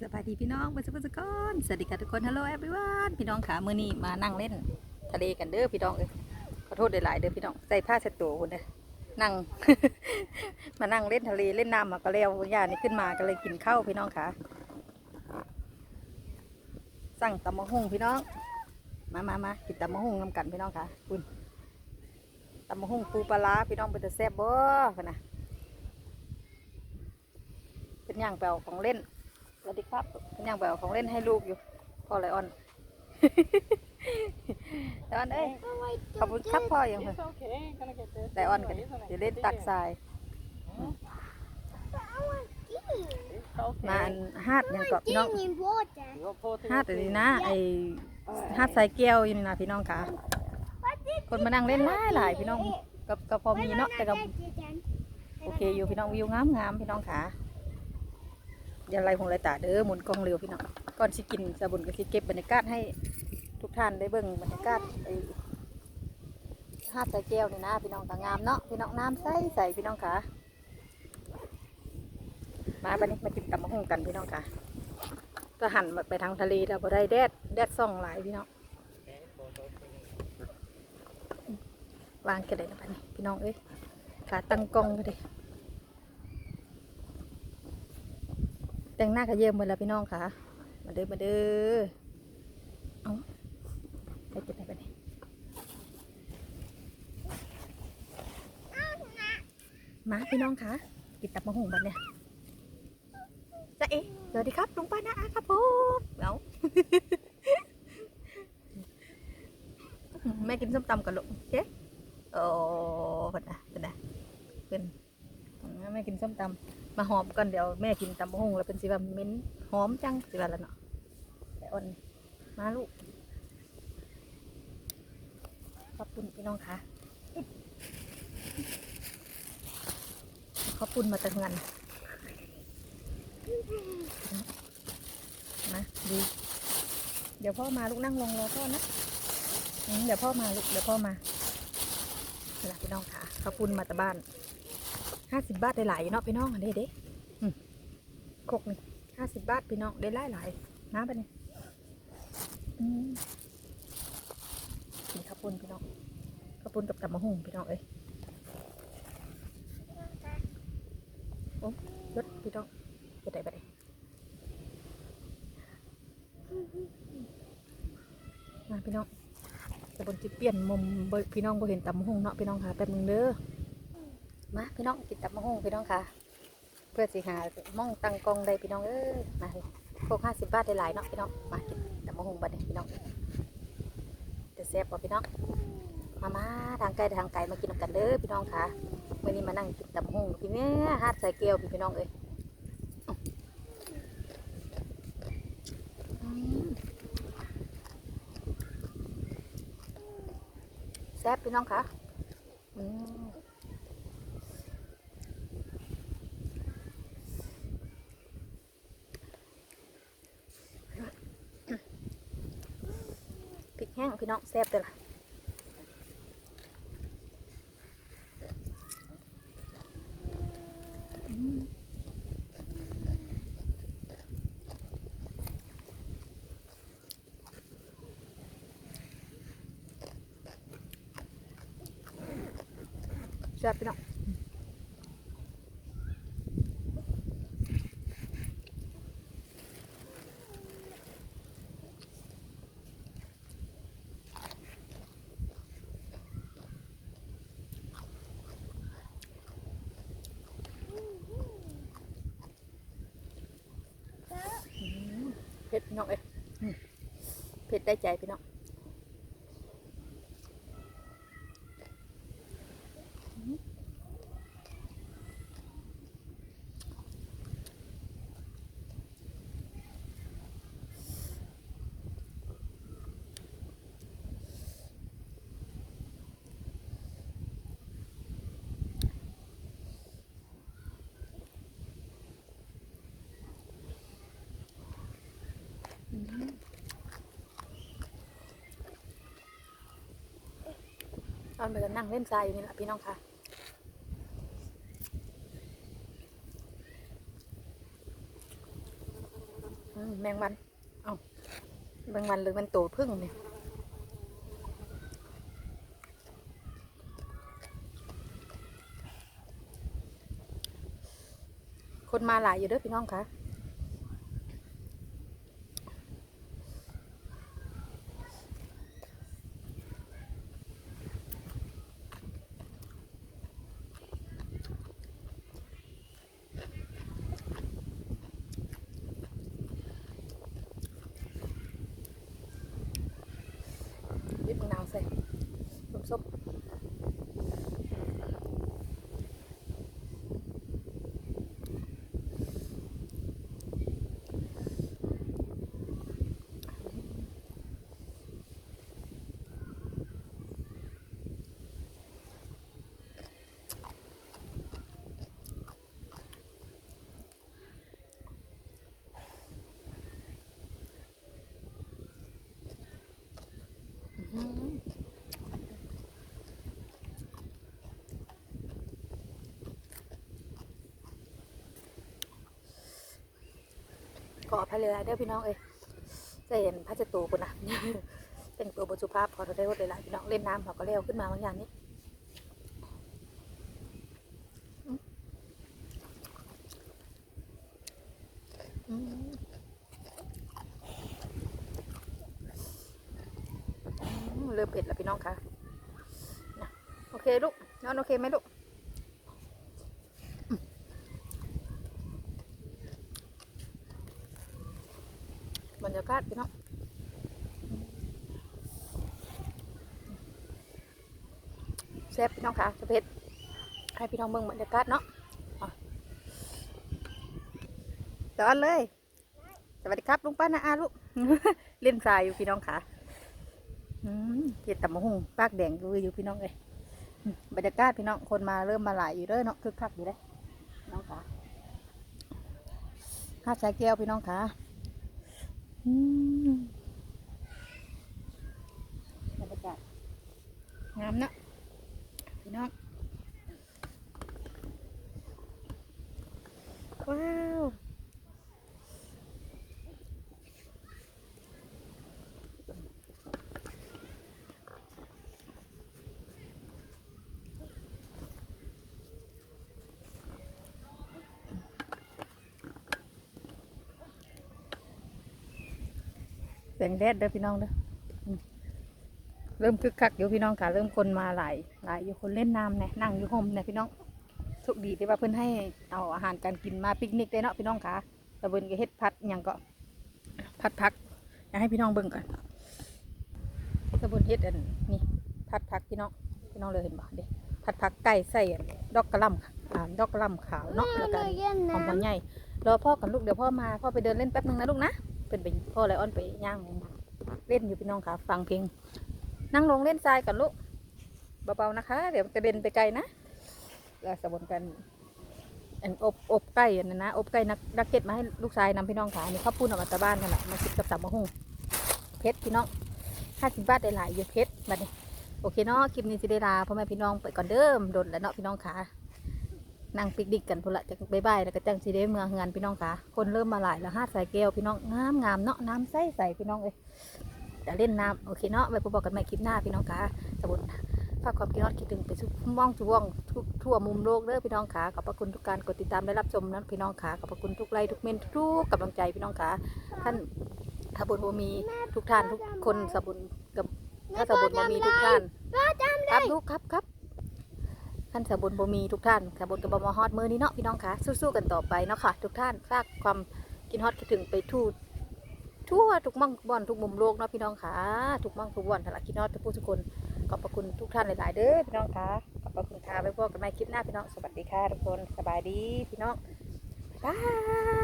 สวัสดีพี่น้องเบนสุขสุขคนสวัสดีค่ะทุกคน ฮัลโหลแอ r y วันพี่น้องค่ะมื้อนี้มานั่งเล่นทะเลกันเด้อพี่น้องเอ้ยขอโทษหลายๆเด้อพี่น้องใส่ผ้าเช็ดตัวคนเด้อนั่ง มานั่งเล่นทะเลเล่นน้ำมาก็แล้วย่านี่ขึ้นมาก็เลยกินข้าวพี่น้องค่ะสั่งตำมะฮุ่งพี่น้อง มามามากินตำมะฮุ่งนำกันพี่น้องค่ะคุณตำมะฮุ่งปูปลาพี่น้องเป็นตะแซ่บบ่กันนะเป็นอย่างแปลของเล่น สวัสดีครับเป็นอย่างแบบของเล่นให้ลูกอยู่พ่อไลออนไลออนเอ้ยขอบคุณครับพ่ออย่างเพื่อน It's okay. Gonna get this. ไลออนกันเดี๋ยวเล่นตักทราย It's okay. มาอันฮาดอย่างเกาะพี่น้อง in water. You'll pull through ฮาดอันนี้นะไอฮาดทรายแก้วอยู่นี่นะพี่น้องค่ะคนมานั่งเล่นหลายหลายพี่น้องกับกับพอมีเนาะแต่กับโอเคอยู่พี่น้องวิวงามงามพี่น้องค่ะ อย่าไรหงไรตาเด้อหมุนกล้องเร็วพี่น้องก่อนสิกินสะบุนก็สิเก็บบรรยากาศให้ทุกท่านได้เบิ่งบรรยากาศไอหาดใส่แก้วนี่นะพี่น้องก็งามเนาะพี่น้องน้ำใสใสพี่น้องค่ะมาบันนี้มากินตำมะฮุ่งกันพี่น้องค่ะก็หันมาไปทางทะเลแล้วบ่ได้แดดแดดส่องหลายพี่น้องวางกันเลยนะบันนี้พี่น้องเอ้ยขาตั้งกล้องก็ได้ แต่งหน้าก็เยี่ยมหมดแล้วพี่น้องค่ะ มาเด้อมาเด้อเอาไปกินอะไรบันมาพี่น้องคะกินตับมะฮุงบันเนี่ยจะเอ๊ะสวัสดีครับลุงป้านะอาครับผมเอาแม่กินส้มตำกันลูกโอเคโอ้เพิ่นนะเพิ่นนะเพิ่นแม่กินส้มตำ มาหอมก่อนเดี๋ยวแม่กินตำมะฮุงแล้วเป็นสิว่าเม็นหอมจังสิว่าแล้วเนาะแต่อ่อนมาลูกขอบคุณพี่น้องค่ะเขาปุ่นมาจากเงินมาดีเดี๋ยวพ่อมาลูกนั่งลงรอพ่อนะเดี๋ยวพ่อมาลูกเดี๋ยวพ่อมาเวลาพี่น้องค่ะเขาปุ่นมาจากบ้าน ห้าสิบบาทได้หลายเนาะพี่น้องอันนี้เด้อืมคกนี่ห้าสิบบาทพี่น้องได้หลายหลายน้ำไปเนี่ยกินข้าวปุ้นพี่น้องข้าวปุ้นกับตำมะฮุ่งพี่น้องเอ้ยรถพี่น้องไปไหนไปไหนมาพี่น้องแต่บนที่เปลี่ยนมุมพี่น้องบ่เห็นตำมะฮงเนาะพี่น้องค่ะแป๊บนึงเด้อ มาพี่น้องกินตำมะฮงพี่น้องค่ะ เพื่อสิหาม่องตังกองได้พี่น้องเอ้ยมาเลยพวกห้าสิบบาทได้หลายเนาะพี่น้องมากินตำมะฮงบัดนี้พี่น้องจะแซ่บป่ะพี่น้องมามาทางไกลทางไกลมากินกันเด้อพี่น้องค่ะมื่อนี้มานั่งกินตำหงพี่แม่ฮาดใส่เกลียวพี่พี่น้องเอ้ยแซ่บพี่น้องค่ะอืมพริก แซ่บเลยล่ะแซ่บพี่น้องอืมเผ็ด พี่น้องเอ้ยเผ็ดได้ใจพี่น้อง อนไปกันนั่งเล่นทรายอยู่นี่แหละพี่น้องค่ะแมงวัน เอาแมงวันหรือมันโตพึ่งเนี่ยคนมาหลายอยู่เด้อพี่น้องคะยิบมะนาวใส่น้ำส้มอื้อหือ ขออภัยเลยเด้อพี่น้องเอ้ยจะเห็นพระเจ้าตูคุณนะแต่งตัวบสุภาพพอเราได้รถเลยละพี่น้องเล่นน้ำเขาก็เร็วขึ้นมาบางอย่างนี้อืมอืมอืมเริ่มเผ็ดแล้วพี่น้องคะนะโอเคลูกน้อนโอเคไหมลูกอืมบ รยากาศพี่น้องแซ่บพี่น้องค่ะจะเผ็ดให้พี่น้องเบิ่งบรรยากาศเนาะอะจอนเลย สวัสดีครับลุงป้านะอาลูกเล่นทรายอยู่พี่น้องค่ะเห็ดตำมะฮุงปากแดงดูอยู่พี่น้องเลยบรรยากาศพี่น้องคนมาเริ่มมาหลายอยู่เด้อเนาะคึกคักอยู่เลยน้องค่ะห้าดสายแก้วพี่น้องค่ะ บรรยากาศงามนะพี่น้องว้าวแส งแดดเด้อพี่น้องเด้อเริ่มคึกคักอยู่พี่น้องค่ะเริ่มคนมาหลายหลายอยู่คนเล่นน้ำเนี่ยนั่งอยู่ห่มเนี่ยพี่น้องโชคดีที่ว่าเพิ่อนให้เอาอาหารการกินมาปิกนิกได้เนาะพี่น้องค่ะตะเบินก็เฮ็ดพัดอย่างก็พัดพักอยากให้พี่น้องเบิ่งก่อนตะเบินเฮ็ดอันนี่พัดพักพี่น้องพี่น้องเลยเห็นบ่เด้พัดพักไก่ใส่อันดอกกระลำค่ะอ่าดอกกระลำขาวเนาะแล้วก็เย็นหอมหัวใหญ่รอพ่อกันลูกเดี๋ยวพ่อมาพ่อไปเดินเล่นแป๊บนึงนะลูกนะ เป็นไปพ่อไลออนไปย่างเล่นอยู่พี่น้องค่ะฟังเพลงนั่งลงเล่นทรายกันลูกเบาๆนะคะ เดี๋ยวกระเด็นไปไกลนะแล้วสบนกันอันอบอบไก่อันนั้นะอบไก่นักนักเก็ตมาให้ลูกชายนำพี่น้องค่ะอันนี่ข้าวปุ้นออกมาจากบ้านกันแหละมากินกับตับมะฮุ่งเพชรพี่น้องห้าสิบบาทได้หลายอยู่เพชรบัดนี้โอเคเนาะคลิปนี้สิได้ลาพ่อแม่พี่น้องไปก่อนเดิมโดนแล้วเนาะพี่น้องค่ะ นั่งปิกนิกกันพุ่นละจากบายบายแล้วก็จังสีได้เมืองเฮือนพี่น้องค่ะคนเริ่มมาหลายแล้วห้าดสายแก้วพี่น้องงามงามเนาะน้ำใสใสพี่น้องเอ้ยจะเล่นน้ำโอเคเนาะไปพบกันใหม่คลิปหน้าพี่น้องค่ะสมุนฝากความคิดฮอดคิดถึงไปทุกมองทุกว่องทุกทั่วมุมโลกเด้อพี่น้องค่ะขอบพระคุณทุกการกดติดตามและรับชมนะพี่น้องค่ะขอบพระคุณทุกไลค์ทุกเมนต์ทุกกำลังใจพี่น้องค่ะท่านถ้าบุญบ่มีทุกท่านทุกคนสบุญกับถ้าสบุญบ่มีทุกท่านครับลูกครับครับ ท่านสาบุญบ่มีทุกท่านสาบุญกับบมาฮอดมือนี้เนาะพี่น้องคะสู้ๆกันต่อไปเนาะค่ะ ทุกท่านฝากความกินฮอดคิดถึงไปทั่วทั่วทุกมั่งบ่อนทุกมุมโลกเนาะพี่น้องค่ะทุกมั่งทุกบ่อนทละคิดฮอดทุกผู้ทุกคนขอบพระคุณทุกท่านหลายๆเด้อพี่น้องค่ะขอบพระคุณค่ะไว้พบกันใหม่คลิปหน้าพี่น้องสวัสดีค่ะทุกคนสบายดีพี่น้องบ๊ายบาย